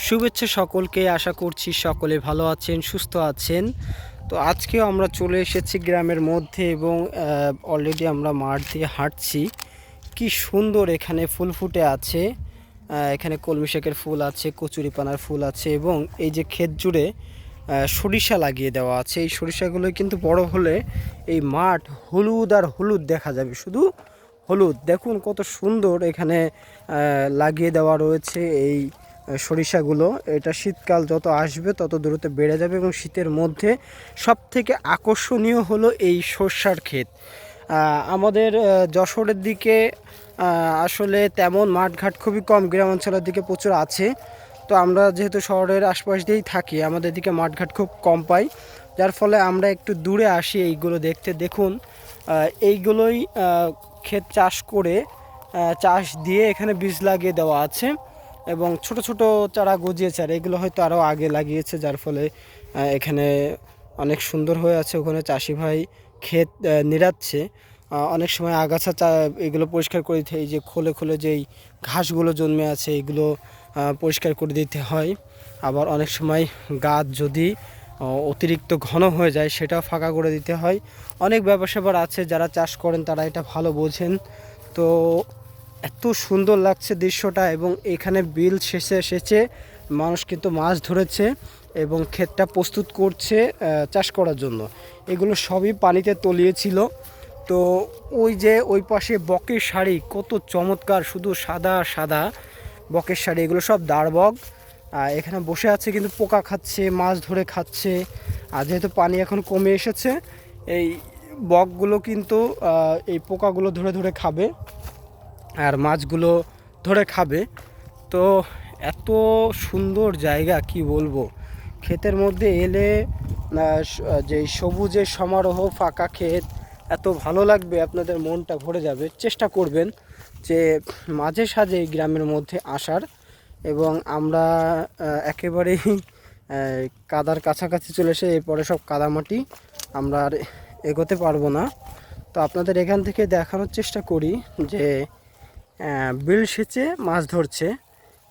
শুভেচ্ছা সকলকে, আশা করছি সকলে ভালো আছেন, সুস্থ আছেন। তো আজকেও আমরা চলে এসেছি গ্রামের মধ্যে এবং অলরেডি আমরা মাঠ দিয়ে হাঁটছি। কি সুন্দর এখানে ফুল ফুটে আছে। এখানে কলমি শাকের ফুল আছে কচুরিপানার ফুল আছে এবং এই যে ক্ষেত জুড়ে সরিষা লাগিয়ে দেওয়া আছে। এই সরিষাগুলো কিন্তু বড় হলে এই মাঠ হলুদ আর হলুদ দেখা যাবে। শুধু হলুদ। দেখুন কত সুন্দর এখানে লাগিয়ে দেওয়া রয়েছে এই সরিষাগুলো। এটা শীতকাল যত আসবে, তত দ্রুত বেড়ে যাবে এবং শীতের মধ্যে সব থেকে আকর্ষণীয় হলো এই সর্ষার ক্ষেত। আমাদের যশোরের দিকে আসলে তেমন মাঠঘাট খুবই কম গ্রাম অঞ্চলের দিকে প্রচুর আছে। তো আমরা যেহেতু শহরের আশপাশ দিয়েই থাকি, আমাদের দিকে মাঠঘাট খুব কম পাই। যার ফলে আমরা একটু দূরে আসি এইগুলো দেখতে। দেখুন এইগুলোই ক্ষেত চাষ করে চাষ দিয়ে এখানে বীজ লাগিয়ে দেওয়া আছে। এবং ছোট ছোট চারা গজিয়েছে, আর এগুলো হয়তো আরও আগে লাগিয়েছে, যার ফলে এখানে অনেক সুন্দর হয়ে আছে। ওখানে চাষি ভাই ক্ষেত নিরাচ্ছে। অনেক সময় আগাছা চা, এগুলো পরিষ্কার করে দিতে এই যে খোলে খোলে যেই ঘাসগুলো জন্মে আছে, এগুলো পরিষ্কার করে দিতে হয়। আবার অনেক সময় গাছ যদি অতিরিক্ত ঘন হয়ে যায়, সেটাও ফাঁকা করে দিতে হয়। অনেক ব্যবসাবার আছে যারা চাষ করেন, তারা এটা ভালো বোঝেন। তো এত সুন্দর লাগছে দৃশ্যটা এবং এখানে বিল শেষে এসেছে। মানুষ কিন্তু মাছ ধরেছে এবং ক্ষেতটা প্রস্তুত করছে চাষ করার জন্য। এগুলো সবই পানিতে তলিয়েছিল। তো ওই যে ওই পাশে বকের শাড়ি, কত চমৎকার, শুধু সাদা সাদা বকের শাড়ি, এগুলো সব দাঁড়বক এখানে বসে আছে কিন্তু পোকা খাচ্ছে, মাছ ধরে খাচ্ছে। আর যেহেতু পানি এখন কমে এসেছে, এই বকগুলো কিন্তু এই পোকাগুলো ধরে ধরে খাবে। আর মাছগুলো ধরে খাবে। তো এত সুন্দর জায়গা, কি বলব? ক্ষেতের মধ্যে এলে যে সবুজের সমারোহ, ফাঁকা ক্ষেত, এত ভালো লাগবে, আপনাদের মনটা ভরে যাবে। চেষ্টা করবেন যে মাঝে সাঝে এই গ্রামের মধ্যে আসার এবং আমরা একেবারেই কাদার কাছাকাছি চলে এসে এরপরে সব কাদামাটি আমরা আর এগোতে পারব না। তো আপনাদের এখান থেকে দেখানোর চেষ্টা করি যে বিল সেচে মাছ ধরছে।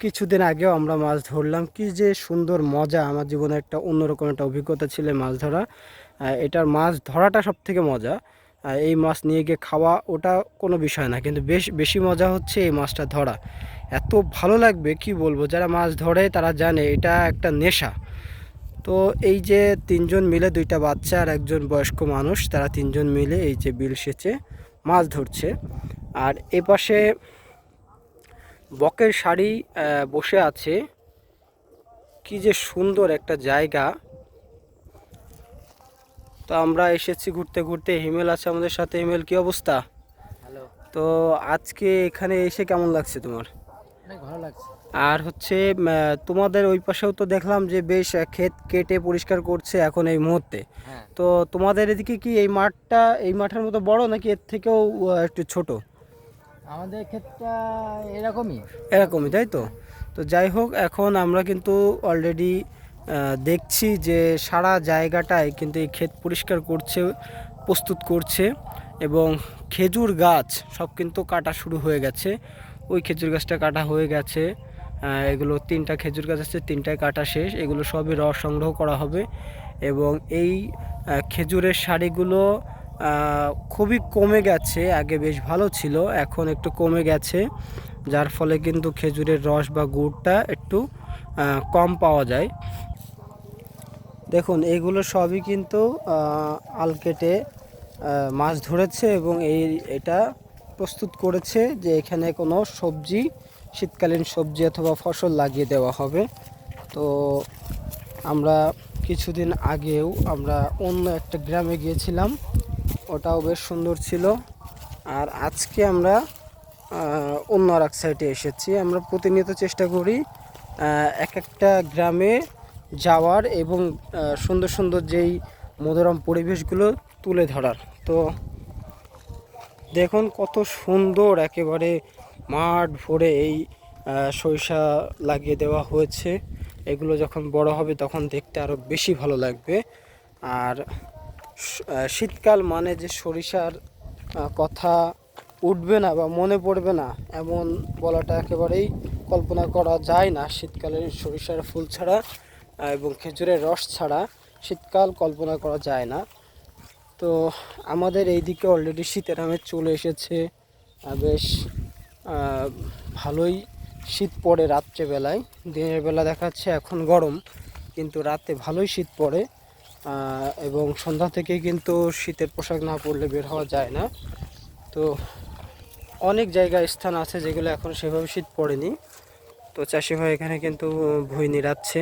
কিছুদিন আগেও আমরা মাছ ধরলাম। কি যে সুন্দর মজা। আমার জীবনে একটা অন্যরকম একটা অভিজ্ঞতা ছিল মাছ ধরা এটার মাছ ধরাটা সব থেকে মজা এই মাছ নিয়ে গিয়ে খাওয়া ওটা কোনো বিষয় না। কিন্তু বেশ, বেশি মজা হচ্ছে এই মাছটা ধরা। এত ভালো লাগবে, কি বলব? যারা মাছ ধরে তারা জানে এটা একটা নেশা। তো এই যে তিনজন মিলে দুইটা বাচ্চা আর একজন বয়স্ক মানুষ, তারা তিনজন মিলে এই যে বিল সেচে মাছ ধরছে। আর এ পাশে বকের শাড়ি বসে আছে। কি যে সুন্দর একটা জায়গা। তো আমরা এসেছি ঘুরতে ঘুরতে। হিমেল আছে আমাদের সাথে। হিমেল কি অবস্থা? তো আজকে এখানে এসে কেমন লাগছে তোমার? ভালো লাগছে। আর হচ্ছে তোমাদের ওই পাশেও তো দেখলাম যে বেশ ক্ষেত কেটে পরিষ্কার করছে এখন এই মুহূর্তে। হ্যাঁ। তো তোমাদের এদিকে কি এই মাঠটা এই মাঠের মতো বড় নাকি এর থেকেও একটু ছোট? আমাদের ক্ষেতটা এরকমই। এরকমই, তাই তো? তো যাই হোক, এখন আমরা কিন্তু অলরেডি দেখছি যে সারা জায়গাটায় কিন্তু এই ক্ষেত পরিষ্কার করছে, প্রস্তুত করছে এবং খেজুর গাছ সব কিন্তু কাটা শুরু হয়ে গেছে। ওই খেজুর গাছটা কাটা হয়ে গেছে। এগুলো তিনটা খেজুর গাছ আছে, তিনটায় কাটা শেষ। এগুলো সবই রস সংগ্রহ করা হবে এবং এই খেজুরের শাড়িগুলো খুবই কমে গেছে, আগে বেশ ভালো ছিল, এখন একটু কমে গেছে, যার ফলে কিন্তু খেজুরের রস বা গুড়টা একটু কম পাওয়া যায়। দেখুন, এগুলো সবই কিন্তু আল কেটে মাছ ধরেছে এবং এই, এটা প্রস্তুত করেছে যে এখানে কোনো সবজি, শীতকালীন সবজি অথবা ফসল লাগিয়ে দেওয়া হবে। তো আমরা কিছুদিন আগেও আমরা অন্য একটা গ্রামে গিয়েছিলাম ওটাও বেশ সুন্দর ছিল। আর আজকে আমরা অন্য আর এক সাইডে এসেছি। আমরা প্রতিনিয়ত চেষ্টা করি এক একটা গ্রামে যাওয়ার এবং সুন্দর সুন্দর যেই মনোরম পরিবেশগুলো তুলে ধরার। তো দেখুন কত সুন্দর একেবারে মাঠ ভরে এই সরিষা লাগিয়ে দেওয়া হয়েছে। এগুলো যখন বড় হবে তখন দেখতে আরও বেশি ভালো লাগবে। আর শীতকাল মানে যে সরিষার কথা উঠবে না বা মনে পড়বে না, এমন বলাটা একেবারেই কল্পনা করা যায় না। শীতকালে সরিষার ফুল ছাড়া এবং খেজুরের রস ছাড়া শীতকাল কল্পনা করা যায় না। তো আমাদের এইদিকে অলরেডি শীতের আমেজ চলে এসেছে বেশ ভালোই শীত পড়ে রাত্রেবেলায়। দিনের বেলা দেখাচ্ছে এখন গরম, কিন্তু রাতে ভালোই শীত পড়ে। এবং সন্ধ্যা থেকে কিন্তু শীতের পোশাক না পরলে বের হওয়া যায় না। তো অনেক জায়গা স্থান আছে যেগুলো এখন সেভাবে শীত পড়েনি। তো চাষি ভাই এখানে কিন্তু ভুই নিড়াচ্ছে।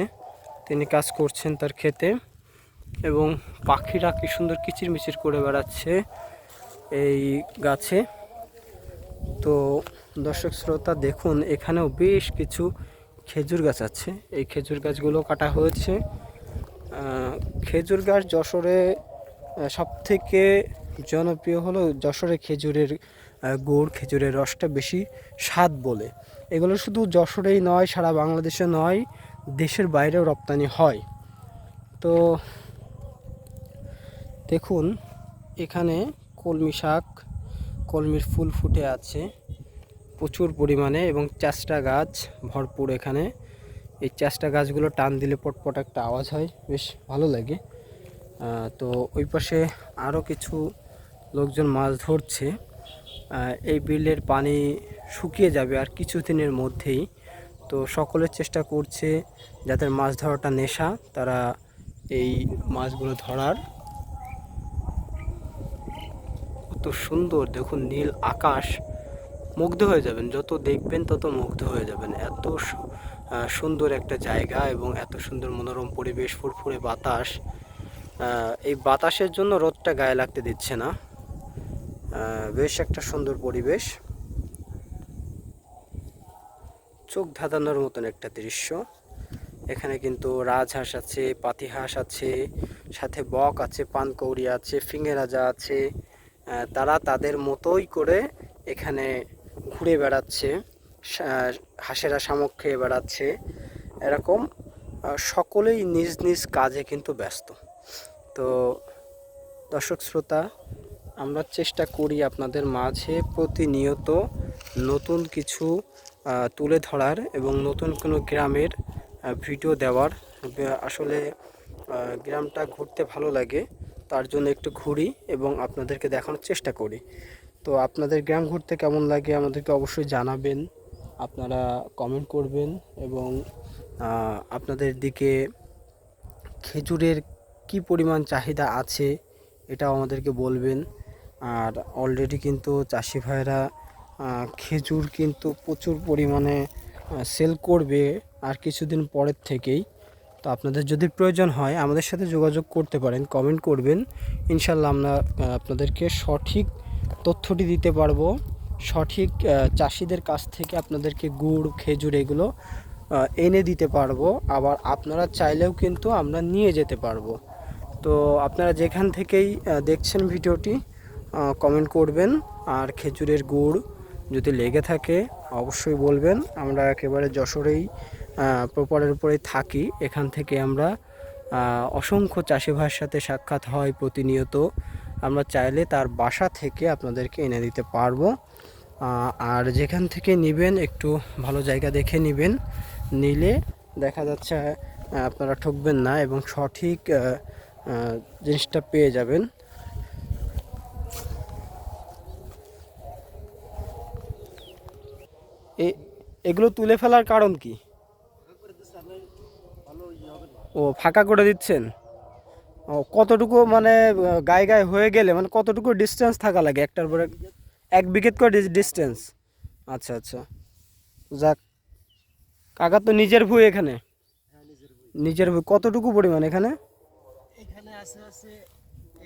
তিনি কাজ করছেন তার ক্ষেতে এবং পাখিরা কি সুন্দর কিচিরমিচির করে বেড়াচ্ছে এই গাছে। তো দর্শক শ্রোতা দেখুন, এখানেও বেশ কিছু খেজুর গাছ আছে। এই খেজুর গাছগুলো কাটা হয়েছে। খেজুর গাছ যশোরে সব থেকে জনপ্রিয় হলো যশোরে খেজুরের গুড়, খেজুরের রসটা বেশি স্বাদ বলে। এগুলো শুধু যশোরেই নয়, সারা বাংলাদেশে নয়, দেশের বাইরেও রপ্তানি হয়। তো দেখুন, এখানে কলমি শাক, কলমির ফুল ফুটে আছে প্রচুর পরিমাণে এবং চাষটা গাছ ভরপুর এখানে। এই চাষটা গাছগুলো টান দিলে পটপট একটা আওয়াজ হয়, বেশ ভালো লাগে। তো ওই পাশে আরও কিছু লোকজন মাছ ধরছে। এই বিলের পানি শুকিয়ে যাবে আর কিছুদিনের মধ্যেই। তো সকলের চেষ্টা করছে যাদের মাছ ধরাটা নেশা, তারা এই মাছগুলো ধরার। কত সুন্দর, দেখুন নীল আকাশ। মুগ্ধ হয়ে যাবেন, যত দেখবেন তত মুগ্ধ হয়ে যাবেন। এত সুন্দর একটা জায়গা এবং এত সুন্দর মনোরম পরিবেশ, ফুরফুরে বাতাস। এই বাতাসের জন্য রোদটা গায়ে লাগতে দিচ্ছে না। বেশ একটা সুন্দর পরিবেশ। চোখ ধাঁধানোর মতন একটা দৃশ্য। এখানে কিন্তু রাজহাঁস আছে, পাতিহাঁস আছে, সাথে বক আছে, পানকৌড়ি আছে, ফিঙে রাজা আছে। তারা তাদের মতোই করে এখানে ঘুরে বেড়াচ্ছে। হাঁসেরা শামুক খেয়ে বেড়াচ্ছে এরকম সকলেই নিজ নিজ কাজে কিন্তু ব্যস্ত। তো দর্শক শ্রোতা, আমরা চেষ্টা করি আপনাদের মাঝে প্রতিনিয়ত নতুন কিছু তুলে ধরার এবং নতুন কোনো গ্রামের ভিডিও দেওয়ার। আসলে গ্রামটা ঘুরতে ভালো লাগে, তার জন্য একটু ঘুরি এবং আপনাদেরকে দেখানোর চেষ্টা করি। তো আপনাদের গ্রাম ঘুরতে কেমন লাগে আমাদেরকে অবশ্যই জানাবেন। আপনারা কমেন্ট করবেন এবং আপনাদের দিকে খেজুরের কি পরিমাণ চাহিদা আছে এটাও আমাদেরকে বলবেন। আর অলরেডি কিন্তু চাষি ভাইরা খেজুর কিন্তু প্রচুর পরিমাণে সেল করবে আর কিছুদিন পরের থেকেই। তো আপনাদের যদি প্রয়োজন হয় আমাদের সাথে যোগাযোগ করতে পারেন কমেন্ট করবেন। ইনশাল্লাহ আমরা আপনাদেরকে সঠিক তথ্যটি দিতে পারব। সঠিক চাষিদের কাছ থেকে আপনাদেরকে গুড়, খেজুর এগুলো এনে দিতে পারব। আবার আপনারা চাইলেও কিন্তু আমরা নিয়ে যেতে পারব। তো আপনারা যেখান থেকেই দেখছেন ভিডিওটি কমেন্ট করবেন। আর খেজুরের গুড় যদি লেগে থাকে, অবশ্যই বলবেন। আমরা একেবারে যশোরেই প্রপারের উপরেই থাকি। এখান থেকে আমরা অসংখ্য চাষি ভাইয়ের সাথে সাক্ষাৎ হয় প্রতিনিয়ত। আমরা চাইলে তার বাসা থেকে আপনাদেরকে এনে দিতে পারব। আর যেখান থেকে নেবেন, একটু ভালো জায়গা দেখে নেবেন। নিলে দেখা যাচ্ছে আপনারা ঠকবেন না এবং সঠিক জিনিসটা পেয়ে যাবেন। এগুলো তুলে ফেলার কারণ কি? ও, ফাঁকা করে দিচ্ছেন? কতটুকু মানে গায়ে গায়ে হয়ে গেলে মানে কতটুকু ডিস্টেন্স থাকা লাগে একটার পরে? এক বিকেট করে ডিস্টেন্স আচ্ছা আচ্ছা। যাক কাকা তো নিজের ভুই এখানে। নিজের ভুই। কতটুকু পরিমাণ এখানে? এখানে আছে আছে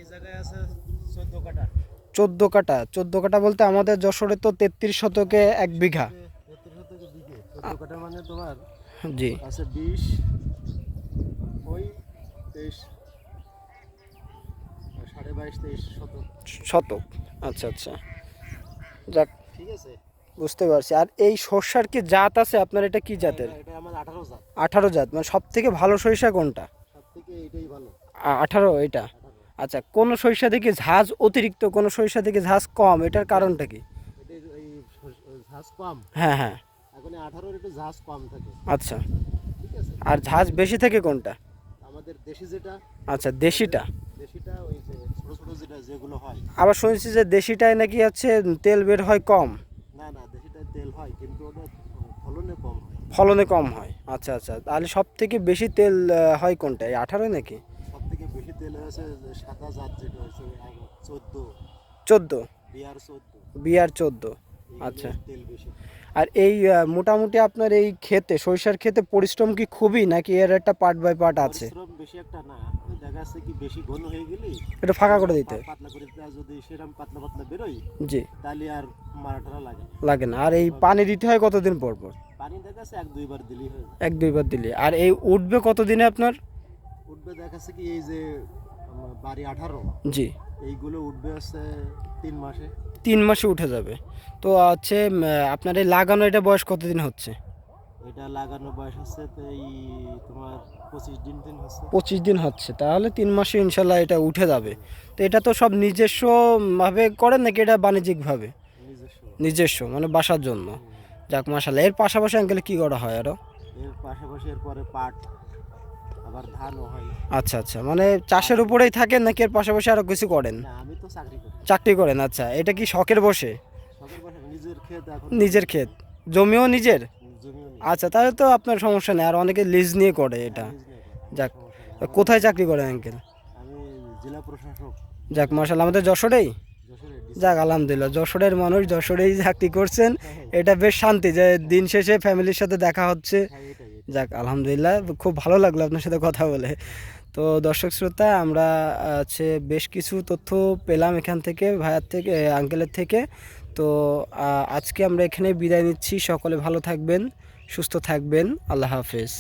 এই জায়গায় আছে চোদ্দ কাটা চোদ্দ কাটা চোদ্দ কাটা বলতে আমাদের যশোরে তো তেত্রিশ শতকে এক বিঘা। তেত্রিশ শতকের দিকে চোদ্দ কাটা মানে তোমার জি। আছে বিশ ওই তেইশ। সাড়ে বাইশ তেইশ শতক। শতক। আচ্ছা আচ্ছা। যাক ঠিক আছে? বুঝতে পারছি। আর এই সর্ষার কি জাত আছে? আপনার এটা কি জাতের? এটা- এটা আমার আঠারো জাত। মানে সব থেকে ভালো সরিষা কোনটা? আঠারো এটা? আচ্ছা কোন সরিষা থেকে ঝাঁজ অতিরিক্ত কোন সরিষা থেকে ঝাঁজ কম? এটার কারণটা কি? হ্যাঁ হ্যাঁ। আচ্ছা। ঠিক আছে? আর ঝাঁজ বেশি থেকে কোনটা? আমাদের দেশি যেটা আচ্ছা দেশিটা। দেশিটা আবার শুনছি যে দেশিটায় নাকি হচ্ছে তেল বের হয় কম। না না দেশিটা তেল হয় কিন্তু ফলনে কম হয়। ফলনে কম হয়। আচ্ছা আচ্ছা তাহলে সব থেকে বেশি তেল হয় কোনটা? এই আঠারো নাকি? সব থেকে বেশি তেল হয়েছে যে সাদা জাত যেটা হয়েছে চোদ্দ। চোদ্দ? বিয়ার চোদ্দ। বিয়ার চোদ্দ। আচ্ছা। তেল বেশি। আর এই মোটামুটি আপনার এই ক্ষেতে সরিষার ক্ষেতে পরিশ্রম কি খুবই নাকি এর একটা পার্ট বাই পার্ট আছে? বেশি একটা না। দেখা যাচ্ছে কি বেশি ঘন হয়ে গেলি এটা ফাঁকা করে দিতে। পাতলা করে দিতে আর যদি সেরকম পাতলা পাতলা বেরোই জি। তাহলে আর মারাঠারা লাগে না। লাগে না। আর এই পানি দিতে হয় কতদিন পর পর? পানি দেখা যাচ্ছে এক দুইবার দিলেই হয়ে এক দুইবার দিলে। আর এই উঠবে কতদিনে আপনার? উঠবে দেখা যাচ্ছে কি এই যে বাড়ি আঠারো। জি। এইগুলো উঠবে হচ্ছে তিন মাসে। তিন মাসে উঠে যাবে। তো হচ্ছে আপনার এই লাগানো এটা বয়স কতদিন হচ্ছে? এটা লাগানো বয়স হচ্ছে এই তোমার পঁচিশ দিন দিন হচ্ছে। পঁচিশ দিন হচ্ছে তাহলে তিন মাসে ইনশাল্লাহ এটা উঠে যাবে। তো এটা তো সব নিজস্ব ভাবে করেন নাকি এটা বাণিজ্যিকভাবে? নিজস্ব। নিজস্ব মানে বাসার জন্য। যাক মাসাল্লাহ এর পাশাপাশি আঙ্কেলে কি করা হয় আরও? এর পাশাপাশি এরপরে পাট। আবার ধানও হয়। আচ্ছা আচ্ছা। মানে চাষের উপরেই থাকেন নাকি এর পাশাপাশি আরও কিছু করেন? না আমি তো চাকরি করি। চাকরি করেন আচ্ছা। এটা কি শখের বসে? নিজের ক্ষেত এখন নিজের ক্ষেত। জমিও নিজের? আচ্ছা তাহলে তো আপনার সমস্যা নেই। আর অনেকে লিজ নিয়ে করে এটা। নেই এখন। যাক। কোথায় চাকরি করেন আঙ্কেল? আমি জেলা প্রশাসক। যাক মাসাল আমাদের যশোরেই? যাক আলহামদুলিল্লাহ। যশোরের মানুষ যশোরেই চাকরি করছেন। এটা বেশ শান্তি যে দিন শেষে ফ্যামিলির সাথে দেখা হচ্ছে। হ্যাঁ। যাক, আলহামদুলিল্লাহ, খুব ভালো লাগল আপনার সাথে কথা বলে। তো দর্শক শ্রোতা, আমরা হচ্ছে বেশ কিছু তথ্য পেলাম এখান থেকে, ভাইয়ার থেকে, আঙ্কেলের থেকে। তো আজকে আমরা এখানে বিদায় নিচ্ছি। সকলে ভালো থাকবেন, সুস্থ থাকবেন। আল্লাহ হাফেজ।